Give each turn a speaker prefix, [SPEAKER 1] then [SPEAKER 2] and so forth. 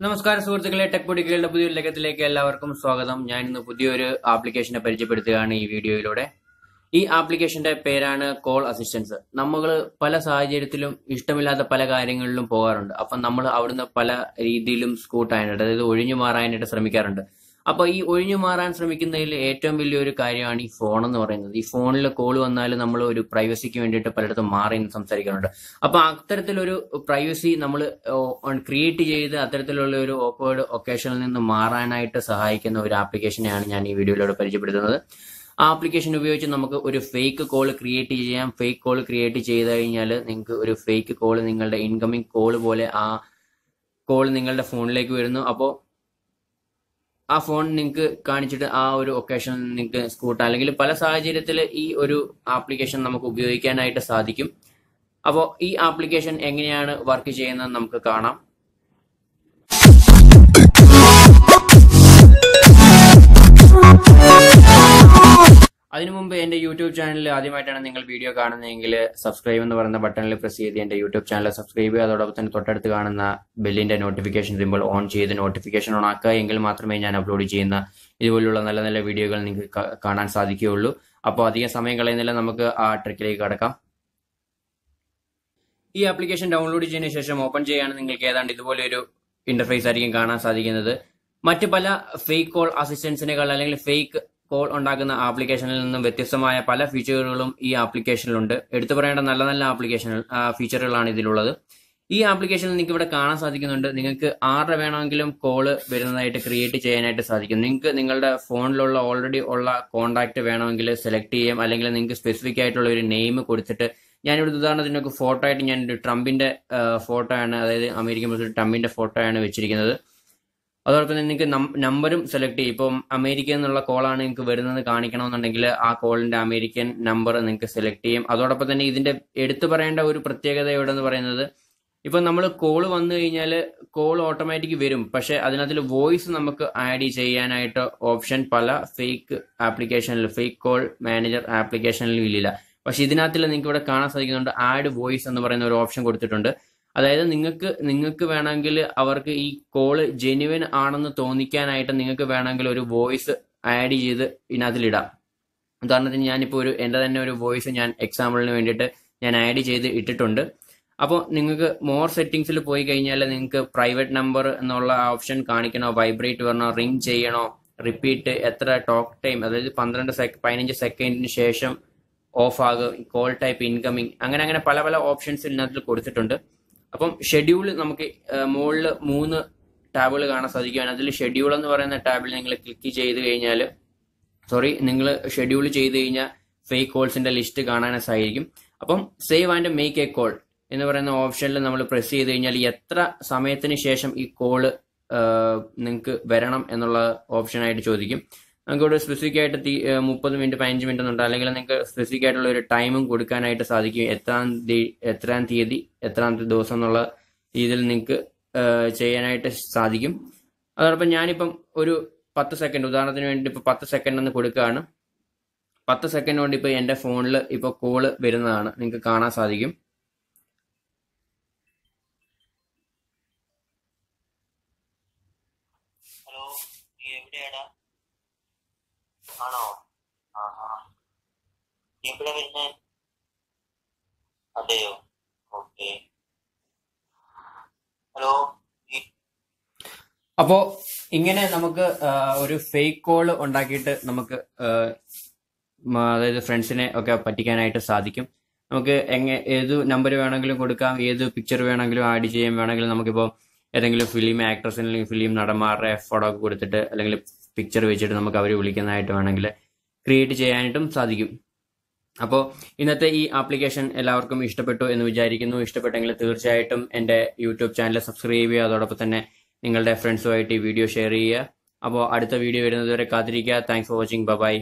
[SPEAKER 1] നമസ്കാരം സുഹൃത്തുക്കളെ. ടെക് പൊടികളുടെ പുതിയൊരു ലേഖത്തിലേക്ക് എല്ലാവർക്കും സ്വാഗതം. ഞാൻ ഇന്ന് പുതിയൊരു ആപ്ലിക്കേഷനെ പരിചയപ്പെടുത്തുകയാണ് ഈ വീഡിയോയിലൂടെ. ഈ ആപ്ലിക്കേഷന്റെ പേരാണ് കോൾ അസിസ്റ്റൻസ്. നമ്മൾ പല സാഹചര്യത്തിലും ഇഷ്ടമില്ലാത്ത പല കാര്യങ്ങളിലും പോകാറുണ്ട്. അപ്പം നമ്മൾ അവിടുന്ന് പല രീതിയിലും സ്കൂട്ടാനായിട്ട് അതായത് ഒഴിഞ്ഞു മാറാനായിട്ട് ശ്രമിക്കാറുണ്ട്. അപ്പൊ ഈ ഒഴിഞ്ഞു മാറാൻ ശ്രമിക്കുന്നതിൽ ഏറ്റവും വലിയൊരു കാര്യമാണ് ഈ ഫോൺ എന്ന് പറയുന്നത്. ഈ ഫോണിൽ കോൾ വന്നാൽ നമ്മൾ ഒരു പ്രൈവസിക്ക് വേണ്ടിയിട്ട് പലയിടത്തും മാറി സംസാരിക്കാറുണ്ട്. അപ്പൊ അത്തരത്തിലൊരു പ്രൈവസി നമ്മൾ ക്രിയേറ്റ് ചെയ്ത് അത്തരത്തിലുള്ള ഒരു ഓക്വേർഡ് ഒക്കേഷനിൽ നിന്ന് മാറാനായിട്ട് സഹായിക്കുന്ന ഒരു ആപ്ലിക്കേഷനെയാണ് ഞാൻ ഈ വീഡിയോയിലൂടെ പരിചയപ്പെടുത്തുന്നത്. ആ ആപ്ലിക്കേഷൻ ഉപയോഗിച്ച് നമുക്ക് ഒരു ഫേക്ക് കോൾ ക്രിയേറ്റ് ചെയ്യാം. ഫേക്ക് കോൾ ക്രിയേറ്റ് ചെയ്ത് കഴിഞ്ഞാൽ നിങ്ങൾക്ക് ഒരു ഫേക്ക് കോൾ നിങ്ങളുടെ ഇൻകമിംഗ് കോൾ പോലെ ആ കോൾ നിങ്ങളുടെ ഫോണിലേക്ക് വരുന്നു. അപ്പോൾ ആ ഫോൺ നിങ്ങൾക്ക് കാണിച്ചിട്ട് ആ ഒരു ഒക്കേഷൻ നിങ്ങൾക്ക് സ്കൂട്ട അല്ലെങ്കിൽ പല സാഹചര്യത്തിൽ ഈ ഒരു ആപ്ലിക്കേഷൻ നമുക്ക് ഉപയോഗിക്കാനായിട്ട് സാധിക്കും. അപ്പോൾ ഈ ആപ്ലിക്കേഷൻ എങ്ങനെയാണ് വർക്ക് ചെയ്യുന്നത് നമുക്ക് കാണാം. എന്റെ യൂട്യൂബ് ചാനലിൽ ആദ്യമായിട്ടാണ് നിങ്ങൾ വീഡിയോ കാണുന്നതെങ്കിൽ സബ്സ്ക്രൈബ് എന്ന് പറയുന്ന ബട്ടണിൽ പ്രസ് ചെയ്ത് എന്റെ യൂട്യൂബ് ചാനൽ സബ്സ്ക്രൈബ് ചെയ്യുക. അതോടൊപ്പം തന്നെ തൊട്ടടുത്ത് കാണുന്ന ബെല്ലിന്റെ നോട്ടിഫിക്കേഷൻ സിമ്പിൾ ഓൺ ചെയ്ത് നോട്ടിഫിക്കേഷൻ ഓൺ ആക്കുക എങ്കിൽ മാത്രമേ ഞാൻ അപ്ലോഡ് ചെയ്യുന്ന ഇതുപോലുള്ള നല്ല നല്ല വീഡിയോകൾ നിങ്ങൾക്ക് കാണാൻ സാധിക്കുകയുള്ളൂ. അപ്പോൾ അധികം സമയം കളയുന്നില്ല. നമുക്ക് ആ ട്രിക്കിലേക്ക് കടക്കാം. ഈ ആപ്ലിക്കേഷൻ ഡൗൺലോഡ് ചെയ്തതിനു ശേഷം ഓപ്പൺ ചെയ്യാണ് നിങ്ങൾക്ക് ഏതാണ്ട് ഇതുപോലെ ഒരു ഇന്റർഫേസ് ആയിരിക്കും കാണാൻ സാധിക്കുന്നത്. മറ്റ് പല ഫേക്ക് കോൾ അസിസ്റ്റൻസിനേക്കാൾ അല്ലെങ്കിൽ ഫേക്ക് കോൾ ഉണ്ടാക്കുന്ന ആപ്ലിക്കേഷനിൽ നിന്നും വ്യത്യസ്തമായ പല ഫീച്ചറുകളും ഈ ആപ്ലിക്കേഷനിലുണ്ട്. എടുത്തു പറയേണ്ട നല്ല നല്ല ആപ്ലിക്കേഷൻ ഫീച്ചറുകളാണ് ഇതിലുള്ളത്. ഈ ആപ്ലിക്കേഷനിൽ നിങ്ങൾക്ക് ഇവിടെ കാണാൻ സാധിക്കുന്നുണ്ട്. നിങ്ങൾക്ക് ആരുടെ വേണമെങ്കിലും കോൾ വരുന്നതായിട്ട് ക്രിയേറ്റ് ചെയ്യാനായിട്ട് സാധിക്കും. നിങ്ങൾക്ക് നിങ്ങളുടെ ഫോണിലുള്ള ഓൾറെഡി ഉള്ള കോൺടാക്ട് വേണമെങ്കിൽ സെലക്ട് ചെയ്യാം അല്ലെങ്കിൽ നിങ്ങൾക്ക് സ്പെസിഫിക് ആയിട്ടുള്ള ഒരു നെയിം കൊടുത്തിട്ട് ഞാനിവിടെ ഉദാഹരണത്തിന് ഫോട്ടോ ആയിട്ട് ഞാൻ ട്രംപിന്റെ ഫോട്ടോ ആണ് അതായത് അമേരിക്കൻ പ്രസിഡന്റ് ട്രംപിന്റെ ഫോട്ടോ ആണ് വെച്ചിരിക്കുന്നത്. അതോടൊപ്പം തന്നെ നിങ്ങൾക്ക് നമ്പറും സെലക്ട് ചെയ്യും. ഇപ്പം അമേരിക്ക എന്നുള്ള കോളാണ് നിങ്ങൾക്ക് വരുന്നത് കാണിക്കണമെന്നുണ്ടെങ്കിൽ ആ കോളിന്റെ അമേരിക്കൻ നമ്പർ നിങ്ങൾക്ക് സെലക്ട് ചെയ്യും. അതോടൊപ്പം തന്നെ ഇതിന്റെ എടുത്തു പറയേണ്ട ഒരു പ്രത്യേകത എവിടെന്ന് പറയുന്നത് ഇപ്പം നമ്മൾ കോൾ വന്നു കഴിഞ്ഞാൽ കോൾ ഓട്ടോമാറ്റിക് വരും. പക്ഷെ അതിനകത്തിൽ വോയിസ് നമുക്ക് ആഡ് ചെയ്യാനായിട്ട് ഓപ്ഷൻ പല ഫേക്ക് ആപ്ലിക്കേഷനിൽ ഫേക്ക് കോൾ മാനേജർ ആപ്ലിക്കേഷനിലും ഇല്ല പക്ഷെ ഇതിനകത്തിൽ നിങ്ങൾക്ക് ഇവിടെ കാണാൻ സാധിക്കുന്നുണ്ട് ആഡ് വോയിസ് എന്ന് പറയുന്ന ഒരു ഓപ്ഷൻ കൊടുത്തിട്ടുണ്ട്. അതായത് നിങ്ങൾക്ക് നിങ്ങൾക്ക് വേണമെങ്കിൽ അവർക്ക് ഈ കോൾ ജെന്യുവൻ ആണെന്ന് തോന്നിക്കാനായിട്ട് നിങ്ങൾക്ക് വേണമെങ്കിൽ ഒരു വോയിസ് ആഡ് ചെയ്ത് ഇതിനകത്തിലിടാം. ഉദാഹരണത്തിന് ഞാനിപ്പോൾ ഒരു എന്റെ തന്നെ ഒരു വോയിസ് ഞാൻ എക്സാമ്പിളിന് വേണ്ടിയിട്ട് ഞാൻ ആഡ് ചെയ്ത് ഇട്ടിട്ടുണ്ട്. അപ്പോൾ നിങ്ങൾക്ക് മോർ സെറ്റിംഗ്സിൽ പോയി കഴിഞ്ഞാൽ നിങ്ങൾക്ക് പ്രൈവറ്റ് നമ്പർ എന്നുള്ള ഓപ്ഷൻ കാണിക്കണോ വൈബ്രേറ്റ് വരണോ റിംഗ് ചെയ്യണോ റിപ്പീറ്റ് എത്ര ടോക്ക് ടൈം അതായത് പന്ത്രണ്ട് സെക് പതിനഞ്ച് സെക്കൻഡിന് ശേഷം ഓഫ് ആകും കോൾ ടൈപ്പ് ഇൻകമിങ് അങ്ങനെ അങ്ങനെ പല പല ഓപ്ഷൻസ് ഇതിനകത്ത് കൊടുത്തിട്ടുണ്ട്. അപ്പം ഷെഡ്യൂൾ നമുക്ക് മുകളിൽ മൂന്ന് ടാബുകൾ കാണാൻ സാധിക്കുകയാണ്. അതിൽ ഷെഡ്യൂൾ എന്ന് പറയുന്ന ടാബിൽ നിങ്ങൾ ക്ലിക്ക് ചെയ്ത് കഴിഞ്ഞാൽ സോറി നിങ്ങൾ ഷെഡ്യൂൾ ചെയ്ത് കഴിഞ്ഞാൽ ഫേക്ക് കോൾസിന്റെ ലിസ്റ്റ് കാണാൻ സാധിക്കും അപ്പം save and make a call എന്ന് പറയുന്ന ഓപ്ഷനിൽ നമ്മൾ പ്രസ് ചെയ്ത് കഴിഞ്ഞാൽ എത്ര സമയത്തിന് ശേഷം ഈ കോൾ നിങ്ങൾക്ക് വരണം എന്നുള്ള ഓപ്ഷനായിട്ട് ചോദിക്കും. നമുക്ക് ഇവിടെ സ്പെസിഫിക് ആയിട്ട് തീ- മുപ്പത് മിനിറ്റ് പതിനഞ്ച് മിനിറ്റ് എന്നുണ്ട് അല്ലെങ്കിൽ നിങ്ങൾക്ക് സ്പെസിഫിക് ആയിട്ടുള്ള ഒരു ടൈമും കൊടുക്കാനായിട്ട് സാധിക്കും. എത്രാം എത്രാം തീയതി എത്രാം ദിവസം എന്നുള്ള രീതിയിൽ നിങ്ങൾക്ക് ചെയ്യാനായിട്ട് സാധിക്കും. അതോടൊപ്പം ഞാനിപ്പം ഒരു പത്ത് സെക്കൻഡ് ഉദാഹരണത്തിന് വേണ്ടി ഇപ്പൊ പത്ത് സെക്കൻഡ് എന്ന് കൊടുക്കുകയാണ്. പത്ത് സെക്കൻഡ് കൊണ്ട് ഇപ്പൊ എന്റെ ഫോണിൽ ഇപ്പൊ കോൾ വരുന്നതാണ്. നിങ്ങൾക്ക് കാണാൻ സാധിക്കും.
[SPEAKER 2] ഹലോ എവിടെയാടാ? ആണോ? ആഹാ. എവിടെ അതെയോ? ഓക്കെ. ഹലോ?
[SPEAKER 1] അപ്പോ ഇങ്ങനെ നമുക്ക് ഒരു ഫേക്ക് കോൾ ഉണ്ടാക്കിയിട്ട് നമുക്ക് അതായത് ഫ്രണ്ട്സിനെ ഒക്കെ പറ്റിക്കാനായിട്ട് സാധിക്കും. നമുക്ക് എങ്ങനെ ഏത് നമ്പർ വേണമെങ്കിലും കൊടുക്കാം ഏത് പിക്ചർ വേണമെങ്കിലും ആഡ് ചെയ്യാൻ വേണമെങ്കിലും നമുക്കിപ്പോൾ ഏതെങ്കിലും ഫിലിം ആക്ട്രസ് അല്ലെങ്കിൽ ഫിലിം നടന്മാരുടെ ഫോട്ടോ ഒക്കെ കൊടുത്തിട്ട് അല്ലെങ്കിൽ പിക്ചർ വെച്ചിട്ട് നമുക്ക് അവരെ വിളിക്കുന്നതായിട്ട് വേണമെങ്കിൽ ക്രിയേറ്റ് ചെയ്യാനായിട്ടും സാധിക്കും. അപ്പോൾ ഇന്നത്തെ ഈ ആപ്ലിക്കേഷൻ എല്ലാവർക്കും ഇഷ്ടപ്പെട്ടു എന്ന് വിചാരിക്കുന്നു. ഇഷ്ടപ്പെട്ടെങ്കിൽ തീർച്ചയായിട്ടും എന്റെ യൂട്യൂബ് ചാനൽ സബ്സ്ക്രൈബ് ചെയ്യുക. അതോടൊപ്പം തന്നെ നിങ്ങളുടെ ഫ്രണ്ട്സുമായിട്ട് ഈ വീഡിയോ ഷെയർ ചെയ്യുക. അപ്പോൾ അടുത്ത വീഡിയോ വരുന്നതുവരെ കാത്തിരിക്കുക. Thanks for watching bye